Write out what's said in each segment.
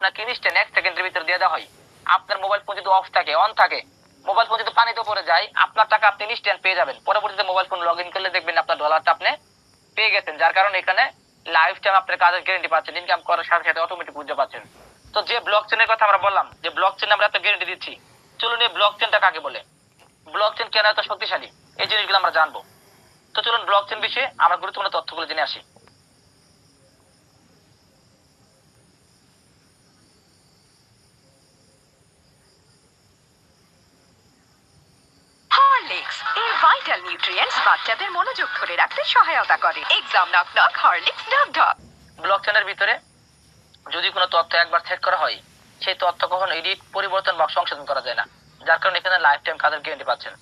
আপনাকে ইনস্ট্যান্ট এক সেকেন্ডের ভিতরে দিয়ে দেওয়া হয়? আপনার মোবাইল ফোন যদি অফ থাকে অন থাকে মোবাইল ফোন যদি পানিতে পড়ে যায়, আপনার টাকা আপনি ইনস্ট্যান্ট পেয়ে যাবেন। পরবর্তীতে মোবাইল ফোন লগ ইন করলে দেখবেন আপনার ডলারটা আপনি পেয়ে গেছেন, যার কারণে এখানে লাইফ টাইম আপনার কাজের গ্যারেন্টি পাচ্ছেন ইনকাম করার সাথে সাথে অটোমেটিক বুঝতে পাচ্ছেন। তো যে ব্লক চেনের কথা আমরা বললাম, যে ব্লক চেন আমরা একটা গ্যারেন্টি দিচ্ছি, চলুন এই ব্লক চেনটা কাকে বলে? ব্লক চেন কেন এত শক্তিশালী? এই জিনিসগুলো আমরা জানব। তো চলুন ব্লক চেন বিষয়ে আমরা গুরুত্বপূর্ণ তথ্যগুলো জেনে আসি হরলিক্স এই ভাইটাল নিউট্রিয়েন্টস বাচ্চাদের মনোযোগ ধরে রাখতে সহায়তা করে। এক্সাম নক নক হরলিক্স ঢক ঢক ব্লক চেনের ভিতরে যদি কোনো তথ্য একবার চেক করা হয় সেই তথ্য কখনো এডিট পরিবর্তন বা সংশোধন করা যায় না। যার কারণে এখানে লাইফ টাইম কাজের গ্যারেন্টি পাচ্ছেন।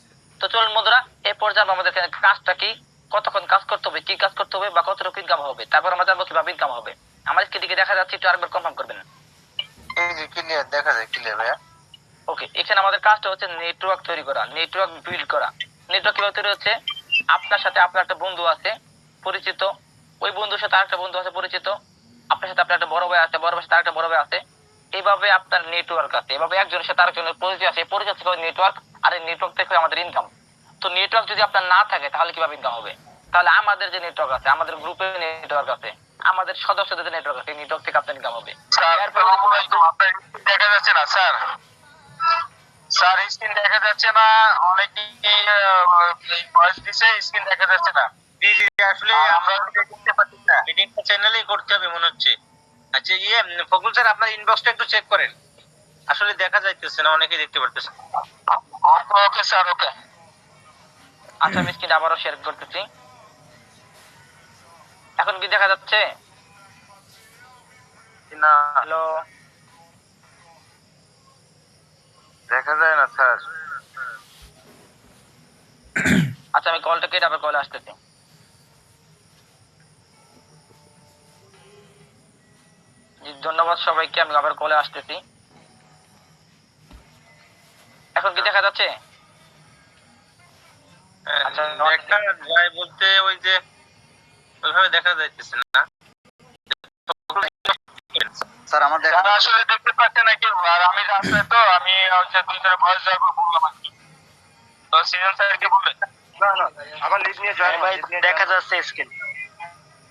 তো চলুন বন্ধুরা এই পর্যায়ে আমাদের এখানে কাজটা কি? কতক্ষণ কাজ করতে হবে কি কাজ করতে হবে বা কতটুকু ইনকাম হবে? তারপর আমরা জানব কীভাবে ইনকাম হবে। আমার দিকে দেখা যাচ্ছে একটু আরেকবার কনফার্ম করবেন। এই যে ক্লিয়ার দেখা যায় ক্লিয়ার ভাইয়া। ওকে এখানে আমাদের কাজটা হচ্ছে নেটওয়ার্ক তৈরি করা নেটওয়ার্ক বিল্ড করা। নেটওয়ার্ক কীভাবে তৈরি হচ্ছে? আপনার সাথে আপনার একটা বন্ধু আছে পরিচিত। ওই বন্ধুর সাথে আরেকটা বন্ধু আছে পরিচিত। আপনার সাথে আপনার একটা বড় ভাই আছে বড় ভাইয়ের সাথে আরেকটা বড় ভাই আছে। এইভাবে আপনার নেটওয়ার্ক আছে। এভাবে একজনের সাথে আরেকজনের পরিচয় আছে। পরিচয় থেকে নেটওয়ার্ক আর এই নেটওয়ার্ক থেকে আমাদের ইনকাম তো নেটওয়ার্ক যদি আপনার না থাকে তাহলে কীভাবে ইনকাম হবে? তাহলে আমাদের যে নেটওয়ার্ক আছে আমাদের গ্রুপের নেটওয়ার্ক আছে আমাদের সদস্যদের যে নেটওয়ার্ক আছে নেটওয়ার্ক থেকে আপনার ইনকাম হবে। দেখা যাচ্ছে না স্যার। স্যার স্ক্রিন দেখা যাচ্ছে না। অনেকেই ভয়েস দিছে স্ক্রিন দেখা যাচ্ছে না। জি জি আসলে আমরা আমরা দেখতে পাচ্ছি না। মিটিংটা চ্যানেলেই করতে হবে মনে হচ্ছে। আচ্ছা ইয়ে ফকুল স্যার আপনার ইনবক্সটা একটু চেক করেন। আসলে দেখা যাইতেছে না অনেকেই দেখতে পারতেছে ওকে স্যার ওকে আচ্ছা আমি স্ক্রিন আবারও শেয়ার করতেছি। এখন কি দেখা যাচ্ছে? না। হ্যালো দেখা যায় না স্যার। আচ্ছা আমি কলটা কেটে আবার কলে আসতেছি। ধন্যবাদ সবাইকে আমি আবার কলে আসতেছি। এখন কি দেখা যাচ্ছে? আচ্ছা, আহ, দেখা যায় বলতে ওই যে ওইভাবে দেখা যাইতেছে না স্যার আমার দেখা আসলে দেখতে পাচ্ছে না কেউ আর আমি রাস্তায় তো আমি হচ্ছে ভয়েস যাব বললাম আর কি। তো সিজন স্যারকে বলে। না না আবার লিভ নিয়ে জয়েন ভাই, দেখা যাচ্ছে স্ক্রিন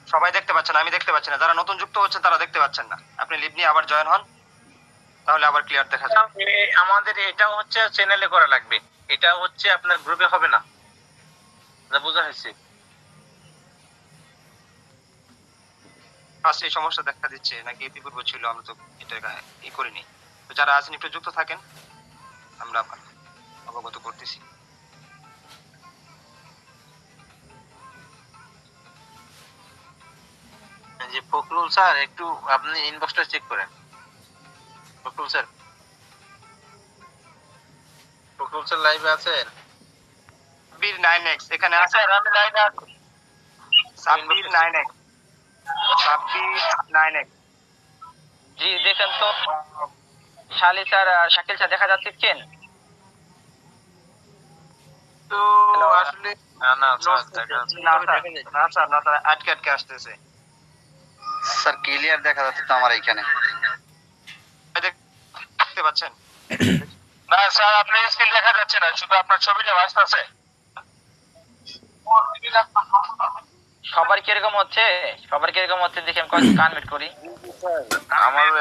সবাই দেখতে পাচ্ছেন না, আমি দেখতে পাচ্ছি না। যারা নতুন যুক্ত হচ্ছেন তারা দেখতে পাচ্ছেন না। আপনি লিভ নিয়ে আবার জয়েন হন তাহলে আবার ক্লিয়ার দেখা যাবে। আমাদের এটা হচ্ছে চ্যানেলে করা লাগবে। এটা হচ্ছে আপনার গ্রুপে হবে না। বোঝা হয়েছে। ফার্স্ট এই সমস্যা দেখা দিচ্ছে নাকি ইতিপূর্বে ছিল আমরা তো এটা ই করিনি। তো যারা আছেন একটু যুক্ত থাকেন আমরা অবগত করতেছি। যে ফখরুল স্যার একটু আপনি ইনবক্সটা চেক করেন। ফখরুল স্যার। ফখরুল স্যার লাইভে আছেন? বীর নাইন এক্স এখানে হ্যাঁ, আছে? আমি লাইভে আছি। নাইন 9x জি দেখেন তো শালি স্যার শাকিল স্যার দেখা যাচ্ছে চেন? এখানে দেখতে পাচ্ছেন? না স্যার আপনার স্ক্রিন দেখা যাচ্ছে না শুধু আপনার ছবিটা আসতেছে সবার কীরকম হচ্ছে? সবার কীরকম হচ্ছে দেখে আমি কনভার্ট করি। আমারও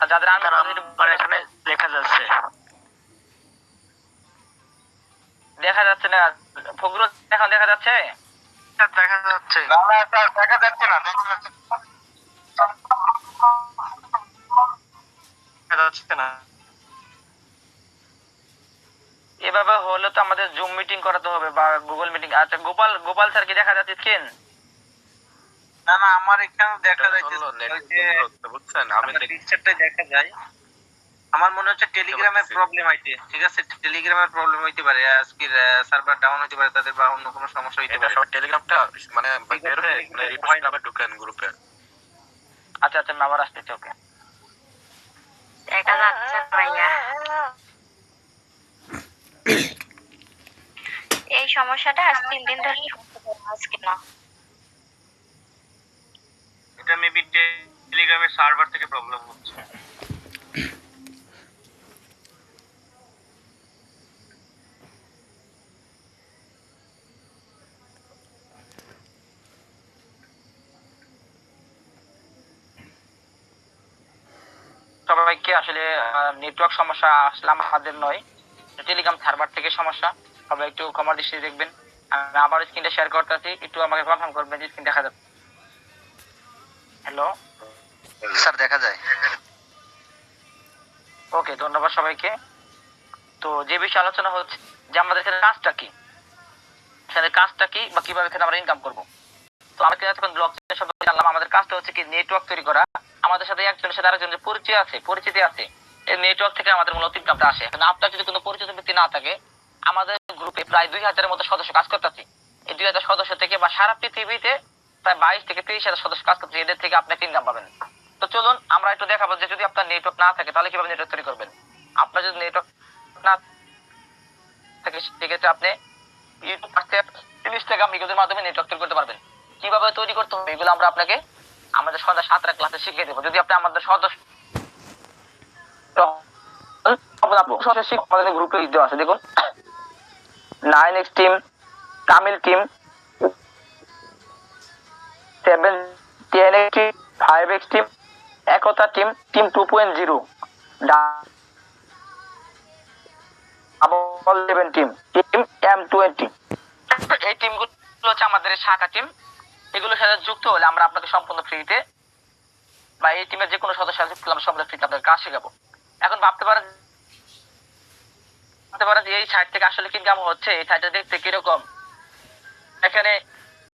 আর যাদের এখানে দেখা যাচ্ছে। দেখা যাচ্ছে না। ফখরুল এখন দেখা যাচ্ছে? দেখা যাচ্ছে। না না স্যার দেখা যাচ্ছে না দেখা যাচ্ছে দেখা যাচ্ছে না। এভাবে হলে তো আমাদের জুম মিটিং করাতে হবে বা গুগল মিটিং আচ্ছা গোপাল গোপাল স্যার কি দেখা যাচ্ছে স্ক্রিন না না আমার এখানে দেখা যাচ্ছে। বুঝছেন? আমি পিকচারটা দেখা যায়। আমার মনে হচ্ছে টেলিগ্রামের প্রবলেম হইতে ঠিক আছে? টেলিগ্রামের প্রবলেম হইতে পারে আজকে সার্ভার ডাউন হইতে পারে তাদের বা অন্য কোনো সমস্যা হইতে পারে। টেলিগ্রামটা মানে বের হয়ে মানে রিপোর্ট নামে ঢুকেন গ্রুপে আচ্ছা আচ্ছা আমি আবার আসতেছি ওকে দেখা যাচ্ছে ভাইয়া। এই সমস্যাটা আজ তিন দিন ধরেই আজকে না। এটা মেবি টেলিগ্রামের সার্ভার থেকে প্রবলেম হচ্ছে। সবাইকে আসলে নেটওয়ার্ক সমস্যা আসলে আমাদের নয় টেলিগ্রাম সার্ভার থেকে সমস্যা। সবাই একটু ক্ষমার দৃষ্টি দেখবেন। আমি আবার স্ক্রিনটা শেয়ার করতেছি একটু আমাকে কনফার্ম করবেন যে স্ক্রিন দেখা যাবে। হ্যালো স্যার দেখা যায়। ওকে ধন্যবাদ সবাইকে। তো যে বিষয়ে আলোচনা হচ্ছে যে আমাদের এখানে কাজটা কি? এখানে কাজটা কি বা কীভাবে এখানে আমরা ইনকাম করব? তো আমরা এতক্ষণ ব্লক চেন সম্পর্কে জানলাম আমাদের কাজটা হচ্ছে কি নেটওয়ার্ক তৈরি করা। আমাদের সাথে একজনের সাথে আরেকজনের পরিচয় আছে পরিচিতি আছে। এই নেটওয়ার্ক থেকে আমাদের মূলত ইনকামটা আসে। এখন আপনার যদি কোনো পরিচিত ব্যক্তি না থাকে আমাদের প্রায় দুই হাজারের মতো সদস্য কাজ করতেছে। এই দুই হাজার সদস্য থেকে বা সারা পৃথিবীতে প্রায় বাইশ থেকে তিরিশ হাজার সদস্য কাজ করছে এদের থেকে আপনি ইনকাম পাবেন। তো চলুন, আমরা একটু দেখাবো যে যদি আপনার নেটওয়ার্ক না থাকে, তাহলে কীভাবে নেটওয়ার্ক তৈরি করবেন? আপনার যদি নেটওয়ার্ক না থাকে, সেক্ষেত্রে আপনি ইউটিউব হোয়াটসঅ্যাপ ইনস্টাগ্রাম এগুলোর মাধ্যমে নেটওয়ার্ক তৈরি করতে পারবেন। কীভাবে তৈরি করতে হবে এগুলো আমরা আপনাকে আমাদের সন্ধ্যা সাতটা ক্লাসে শিখিয়ে দেবো। যদি আপনি আমাদের সদস্য আমাদের গ্রুপে দেওয়া আছে। দেখুন nine X team, Tamil team, seven, ten X team, five X team, Ekta team team two point zero. Team হচ্ছে আমাদের শাখা টিম। এগুলোর সাথে যুক্ত হলে আমরা আপনাকে সম্পূর্ণ ফ্রিতে বা এই টিমের যে কোনো সদস্য আমরা সম্পূর্ণ ফ্রিতে আপনাদের কাজ শেখাবো এখন ভাবতে পারেন ভাবতে পারেন যে এই সাইট থেকে আসলে কি ইনকাম হচ্ছে? এই সাইটটা দেখতে কীরকম? এখানে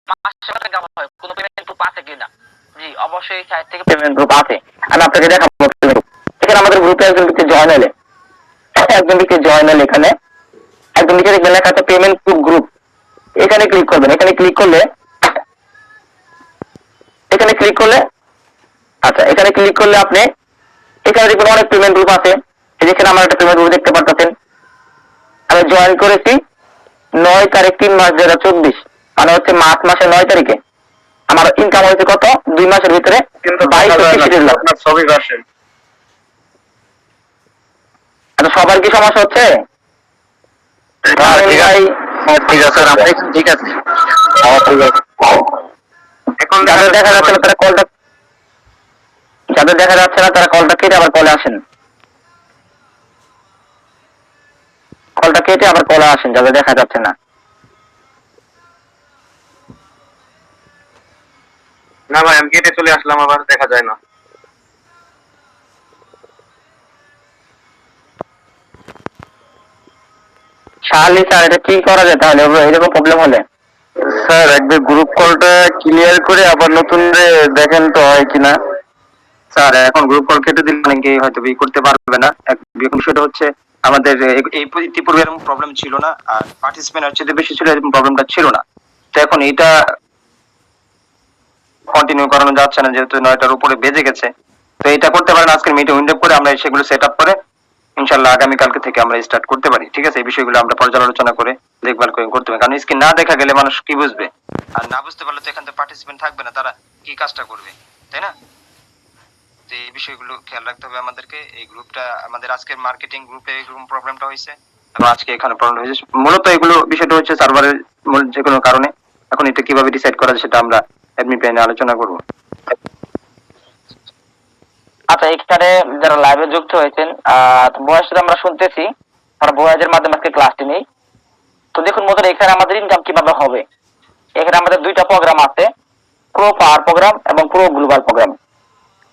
মাসে ইনকাম হয়, কোনো পেমেন্ট আছে কিনা? জি, অবশ্যই এই সাইট থেকে পেমেন্ট আছে। আমি আপনাকে দেখাবো এখানে আমাদের গ্রুপে একজন ব্যক্তি জয়েন হলে। একজন ব্যক্তি জয়েন হলে এখানে। একজন ব্যক্তি দেখবেন পেমেন্ট প্রুফ গ্রুপ এখানে ক্লিক করবেন। এখানে ক্লিক করলে এখানে ক্লিক করলে আচ্ছা এখানে ক্লিক করলে আপনি এখানে দেখবেন অনেক পেমেন্ট গ্রুপ আছে। যেখানে আমার একটা পেমেন্ট গ্রুপ দেখতে পারতেছেন। জয়েন করেছি নয় তারিখ তিন মাস দুই হাজার চব্বিশ। মানে হচ্ছে মার্চ মাসের নয় তারিখে। আমার ইনকাম হয়েছে কত? দুই মাসের ভিতরে আচ্ছা সবার কি সমস্যা হচ্ছে? হ্যাঁ, ঠিক আছে। ভাই, ঠিক আছে এখানে ঠিক আছে। ঠিক আছে। এখন যাদের দেখা যাচ্ছে না তারা কলটা যাদের দেখা যাচ্ছে না তারা কলটা কেটে আবার কলে আসেন। কেটে আবার কলে আসেন যাদের দেখা যাচ্ছে না। না ভাই আমি কেটে চলে আসলাম আবার দেখা যায় না। স্যার এটা কি করা যায় তাহলে? এরকম প্রবলেম হলে? স্যার একবার গ্রুপ কলটা ক্লিয়ার করে আবার নতুন দেখেন তো হয় কিনা। স্যার এখন গ্রুপ কল কেটে দিলে অনেকে হয়তো করতে পারবে না। এক বিষয়টা হচ্ছে আমাদের এই ইতিপূর্বে এরকম প্রবলেম ছিল না, আর পার্টিসিপেন্ট হচ্ছে বেশি ছিল, এরকম প্রবলেমটা ছিল না। তো এখন এটা কন্টিনিউ করানো যাচ্ছে না, যেহেতু নয়টার উপরে বেজে গেছে। তো এটা করতে পারেন, আজকের মিটে উইন্ডো করে আমরা সেগুলো সেট আপ করে ইনশাল্লাহ আগামীকালকে থেকে আমরা স্টার্ট করতে পারি। ঠিক আছে? এই বিষয়গুলো আমরা পর্যালোচনা করে দেখভাল করে করতে হবে কারণ স্ক্রিন না দেখা গেলে মানুষ কি বুঝবে? আর না বুঝতে পারলে তো এখান থেকে পার্টিসিপেন্ট থাকবে না, তারা কি কাজটা করবে? তাই না? তো এই বিষয়গুলো খেয়াল রাখতে হবে আমাদেরকে। এই গ্রুপটা, আমাদের আজকের মার্কেটিং গ্রুপে এরকম প্রবলেমটা হয়েছে। এবং আজকে এখানে প্রবলেম হয়েছে। মূলত এগুলো বিষয়টা হচ্ছে সার্ভারের যে কোনো কারণে। এখন এটা কীভাবে ডিসাইড করা যায় সেটা আমরা অ্যাডমিন প্যানে আলোচনা করব। আচ্ছা এখানে যারা লাইভে যুক্ত হয়েছেন বয়স আমরা শুনতেছি, আমরা বয়সের মাধ্যমে আজকে ক্লাসটি নেই। তো দেখুন মতো এখানে আমাদের ইনকাম কীভাবে হবে? এখানে আমাদের দুইটা প্রোগ্রাম আছে প্রো পাওয়ার প্রোগ্রাম এবং pro global programme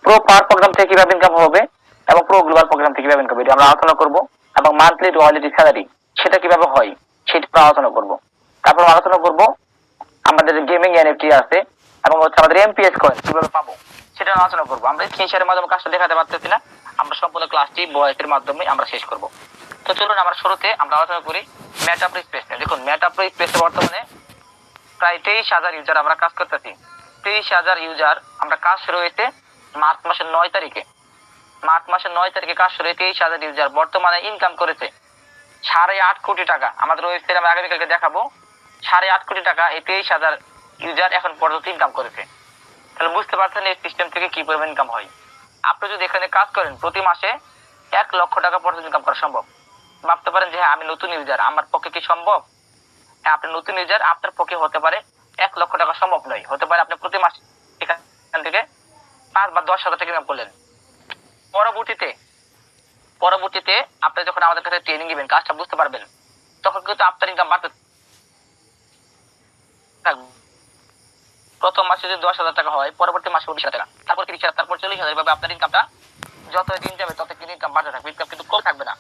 pro power programme থেকে কীভাবে ইনকাম হবে এবং প্রো গ্লোবাল প্রোগ্রাম থেকে কীভাবে ইনকাম হবে আমরা আলোচনা করব এবং মান্থলি রয়্যালিটি স্যালারি সেটা কীভাবে হয়, সেটা আলোচনা করব। তারপর আলোচনা করব আমাদের গেমিং এনএফটি আছে এবং হচ্ছে আমাদের এমপিএস কয়েন কীভাবে পাবো, সেটা আলোচনা করব। আমরা স্ক্রিন শেয়ারের মাধ্যমে কাজটা দেখাতে পারতেছি না, আমরা সম্পূর্ণ ক্লাসটি ভয়েসের মাধ্যমে আমরা শেষ করব। তো চলুন আমরা শুরুতে আমরা আলোচনা করি ম্যাটাপ্রি স্পেস দেখুন ম্যাটাপ্রি স্পেসে বর্তমানে প্রায় তেইশ হাজার ইউজার আমরা কাজ করতেছি। তেইশ হাজার ইউজার আমরা কাজ শুরু হয়েছে মার্চ মাসের নয় তারিখে। মার্চ মাসের নয় তারিখে কাজ শুরু তেইশ হাজার ইউজার বর্তমানে ইনকাম করেছে সাড়ে আট কোটি টাকা। আমাদের ওয়েবসাইট আমরা আগামীকালকে দেখাবো। সাড়ে আট কোটি টাকা এই তেইশ হাজার ইউজার এখন পর্যন্ত ইনকাম করেছে। তাহলে বুঝতে পারছেন এই সিস্টেম থেকে কি পরিমাণ ইনকাম হয়। আপনি যদি এখানে কাজ করেন, প্রতি মাসে এক লক্ষ টাকা পর্যন্ত ইনকাম করা সম্ভব। ভাবতে পারেন যে হ্যাঁ আমি নতুন ইউজার আমার পক্ষে কি সম্ভব? হ্যাঁ আপনি নতুন ইউজার আপনার পক্ষে হতে পারে এক লক্ষ টাকা সম্ভব নয়। হতে পারে আপনি প্রতি মাসে এখান থেকে পাঁচ বা দশ হাজার টাকা ইনকাম করলেন পরবর্তীতে পরবর্তীতে আপনি যখন আমাদের কাছে ট্রেনিং নেবেন, কাজটা বুঝতে পারবেন, তখন কিন্তু আপনার ইনকাম বাড়তে প্রথম মাসে যদি দশ হাজার টাকা হয়, পরবর্তী মাসে উনিশ হাজার টাকা। তারপর তিরিশ হাজার, তারপর চল্লিশ হাজার, এভাবে আপনার ইনকামটা যত দিন যাবে তত কিন্তু ইনকাম বাড়তে থাকবে। ইনকাম কিন্তু কম থাকবে না।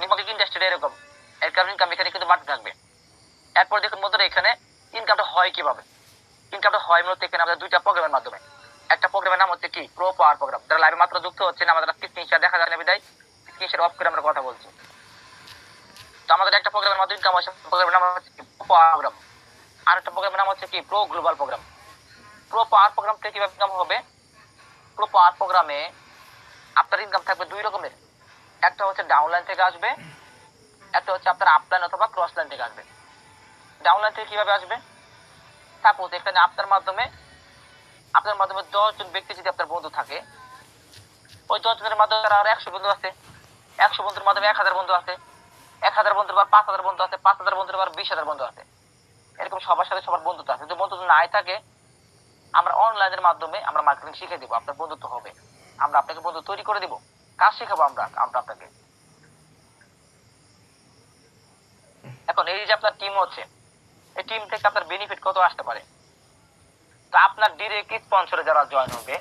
নিমাকে ইন্ডাস্ট্রি এরকম। এর কারণে ইনকাম এখানে কিন্তু বাড়তে থাকবে। এরপর দেখুন বন্ধুরা, এখানে ইনকামটা হয় কীভাবে? ইনকামটা হয় মূলত এখানে আমাদের দুইটা প্রোগ্রামের মাধ্যমে। একটা প্রোগ্রামের নাম হচ্ছে কি? প্রো পাওয়ার প্রোগ্রাম যারা লাইভে মাত্র যুক্ত হচ্ছে না আমাদের স্ক্রিনশট দেখা যায় না বিদায়। স্ক্রিনশট অফ করে আমরা কথা বলছি। তো আমাদের একটা প্রোগ্রামের মাধ্যমে ইনকাম হয় প্রোগ্রামের নাম হচ্ছে প্রো পাওয়ার প্রোগ্রাম আর একটা প্রোগ্রামের নাম হচ্ছে কি? Pro global programme pro power programme থেকে কীভাবে ইনকাম হবে? প্রো পাওয়ার প্রোগ্রামে আপনার ইনকাম থাকবে দুই রকমের। একটা হচ্ছে ডাউনলাইন থেকে আসবে, একটা হচ্ছে আপনার আপলাইন অথবা ক্রস লাইন থেকে আসবে। ডাউনলাইন থেকে কীভাবে আসবে? সাপোজ এখানে আপনার মাধ্যমে আপনার মাধ্যমে দশজন ব্যক্তি যদি আপনার বন্ধু থাকে, ওই দশজনের মাধ্যমে তার আর একশো বন্ধু আছে। একশো বন্ধুর মাধ্যমে এক হাজার বন্ধু আছে। এক হাজার বন্ধুর বার পাঁচ হাজার বন্ধু আছে, পাঁচ হাজার বন্ধুর বার বিশ হাজার বন্ধু আছে। এরকম সবার সাথে সবার বন্ধুত্ব আছে। যদি বন্ধুত্ব নাই থাকে, আমরা অনলাইনের মাধ্যমে আমরা মার্কেটিং শিখে দিব, আপনার বন্ধুত্ব হবে। আমরা আপনাকে বন্ধু তৈরি করে দিব। কাজ শেখাবো আমরা আমরা আপনাকে। এখন এই যে আপনার টিম হচ্ছে, এই টিম থেকে আপনার বেনিফিট কত আসতে পারে? তো আপনার ডিরেক্ট স্পন্সরে যারা জয়েন হবে